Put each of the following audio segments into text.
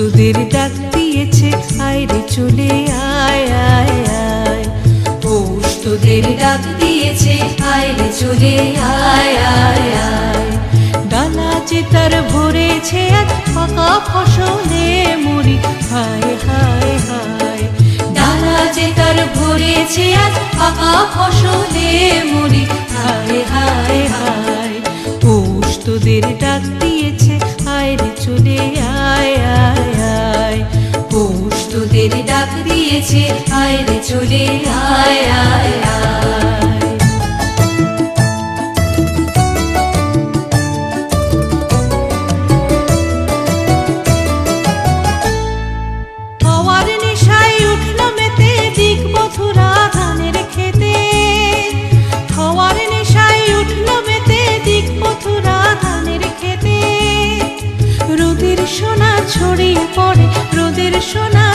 তোদের ডাক দিয়েছে আয়রে চলে আয় আয় আয়। পৌষ তোদের ডাক দিয়েছে আয়রে চলে আয় আয় আয়। ডালা যে তার ভরেছে আজ পাকা ফসলে মুড়ি, হায় হায় হায়। ডালা যে তার ভরেছে আজ পাকা ফসলে মুড়ি, হায় হায় হায়। পৌষ তোদের ডাক দিয়েছে আয়রে চলে আয় আয় ডাক দিয়েছে আয় রে চলে আয় আয় আয়।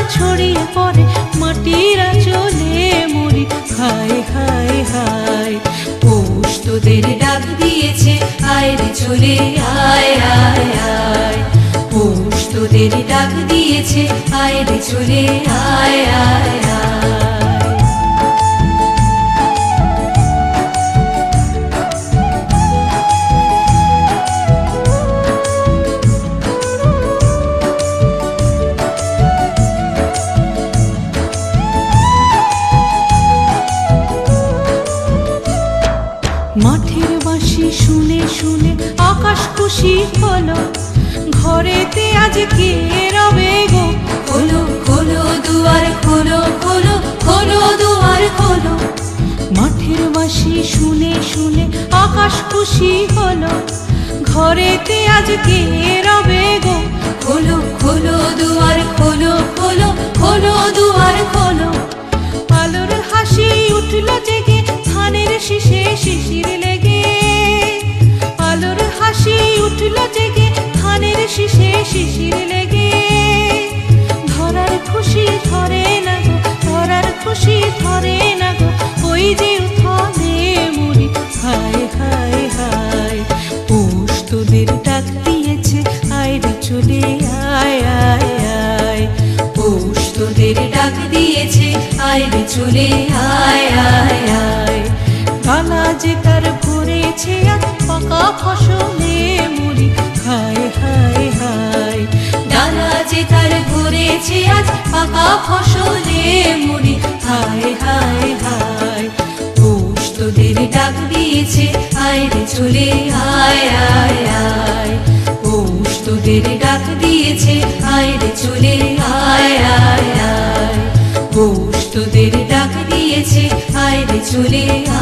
ছড়িয়ে পড়ে, মাটির চলে মুড়ি। হায় হায় হায়, পৌষ তোদের ডাক দিয়েছে, আয় রে চলে, আয় আয় আয়। পৌষ তোদের ডাক দিয়েছে, আয় রে চলে, আয় আয় আয়। আকাশ খুশি হলো। ঘরেতে আজ কে রবে গো? খোলো খোলো দুয়ার খোলো খোলো খোলো দুয়ার খোলো মাঠের বাঁশি শুনে শুনে আকাশ খুশি হলো। ঘরেতে আজ কে দিয়েছে আয়রে চলে আয় আয় আয় গালা যে তার ভরেছে আজ পাকা ফসলে মুড়ি, হায় হায় হায়। ডালা যে তার ঘুরেছে আজ পাকা ফসলে মুড়ি, হায় হায় হায়। পৌষ তোদের ডাক দিয়েছে আয়রে চলে আয় আয় আয় পৌষ তোদের ডাক দিয়েছে চলে